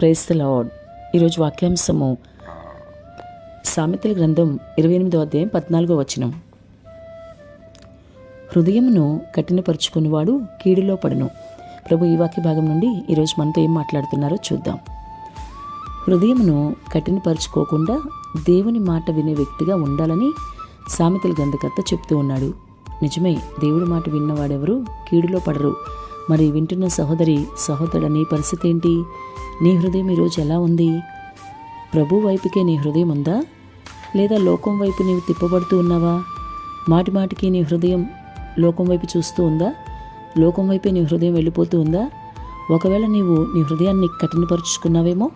Price the lord ఈరోజు వాక్యాంశము సామెతల గ్రంథం ఇరవై ఎనిమిదో అధ్యాయం పద్నాలుగో వచనం. హృదయమును కఠినపరుచుకునివాడు కీడులో పడును. ప్రభు ఈ వాక్య భాగం నుండి ఈరోజు మనతో ఏం మాట్లాడుతున్నారో చూద్దాం. హృదయమును కఠినపరుచుకోకుండా దేవుని మాట వినే వ్యక్తిగా ఉండాలని సామెతల గ్రంథకర్త చెప్తూ ఉన్నాడు. నిజమే దేవుడి మాట విన్నవాడెవరు? కీడులో పడరు. మరి వింటున్న సహోదరి సహోదరుడ నీ పరిస్థితి ఏంటి? నీ హృదయం ఈరోజు ఎలా ఉంది? ప్రభు వైపుకే నీ హృదయం ఉందా? లేదా లోకం వైపు నీవు తిప్పబడుతూ ఉన్నావా? మాటి మాటికి నీ హృదయం లోకం వైపు చూస్తూ ఉందా? లోకం వైపే నీ హృదయం వెళ్ళిపోతూ ఉందా? ఒకవేళ నీవు నీ హృదయాన్ని కఠినపరుచుకున్నావేమో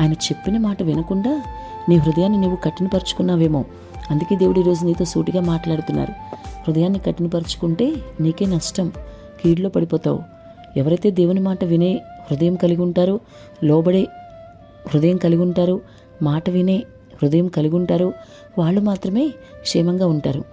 ఆయన చెప్పిన మాట వినకుండా నీ హృదయాన్ని నీవు కఠినపరుచుకున్నావేమో అందుకే దేవుడు ఈరోజు నీతో సూటిగా మాట్లాడుతున్నారు. హృదయాన్ని కఠినపరుచుకుంటే నీకే నష్టం. కీడులో పడిపోతావు. ఎవరైతే దేవుని మాట వినే హృదయం కలిగి ఉంటారో లోబడే హృదయం కలిగి ఉంటారు మాట వినే హృదయం కలిగి ఉంటారు వాళ్ళు మాత్రమే క్షేమంగా ఉంటారు.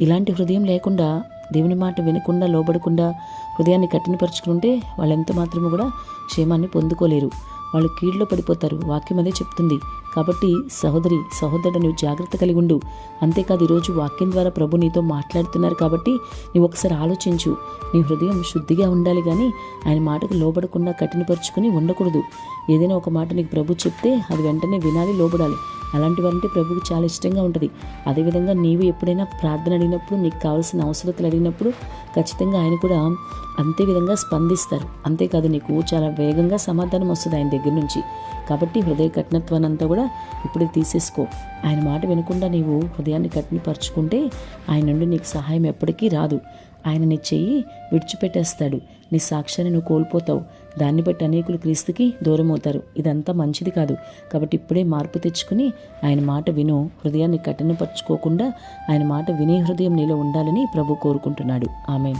ఇలాంటి హృదయం లేకుండా దేవుని మాట వినకుండా లోబడకుండా హృదయాన్ని కఠినపరుచుకుంటే వాళ్ళెంత మాత్రము కూడా క్షేమాన్ని పొందుకోలేరు. వాళ్ళు కీళ్ళలో పడిపోతారు. వాక్యం అదే చెప్తుంది. కాబట్టి సహోదరి సహోదరుడు నువ్వు జాగ్రత్త కలిగి ఉండు. అంతేకాదు ఈరోజు వాక్యం ద్వారా ప్రభు నీతో మాట్లాడుతున్నారు కాబట్టి నువ్వు ఒకసారి ఆలోచించు. నీ హృదయం శుద్ధిగా ఉండాలి కానీ ఆయన మాటకు లోబడకుండా కఠినపరుచుకుని ఉండకూడదు. ఏదైనా ఒక మాట నీకు ప్రభు చెప్తే అది వెంటనే వినాలి లోబడాలి. అలాంటి వారంటే ప్రభువుకి చాలా ఇష్టంగా ఉంటుంది. అదేవిధంగా నీవు ఎప్పుడైనా ప్రార్థన అడిగినప్పుడు నీకు కావాల్సిన అవసరతలు అడిగినప్పుడు ఖచ్చితంగా ఆయన కూడా అంతే విధంగా స్పందిస్తారు. అంతేకాదు నీకు చాలా వేగంగా సమాధానం వస్తుంది ఆయన దగ్గర నుంచి. కాబట్టి హృదయ కఠినత్వాన్ని అంతా కూడా ఇప్పుడే తీసేసుకో. ఆయన మాట వినకుండా నీవు హృదయాన్ని కఠినపరుచుకుంటే ఆయన నుండి నీకు సహాయం ఎప్పటికీ రాదు. ఆయన నీ చెయ్యి విడిచిపెట్టేస్తాడు. నీ సాక్ష్యాన్ని నువ్వు కోల్పోతావు. దాన్ని బట్టి అనేకులు క్రీస్తుకి దూరమవుతారు. ఇదంతా మంచిది కాదు. కాబట్టి ఇప్పుడే మార్పు తెచ్చుకుని ఆయన మాట విను. హృదయాన్ని కఠినపరచుకోకుండా ఆయన మాట వినే హృదయం నీలో ఉండాలని ప్రభు కోరుకుంటున్నాడు. ఆమె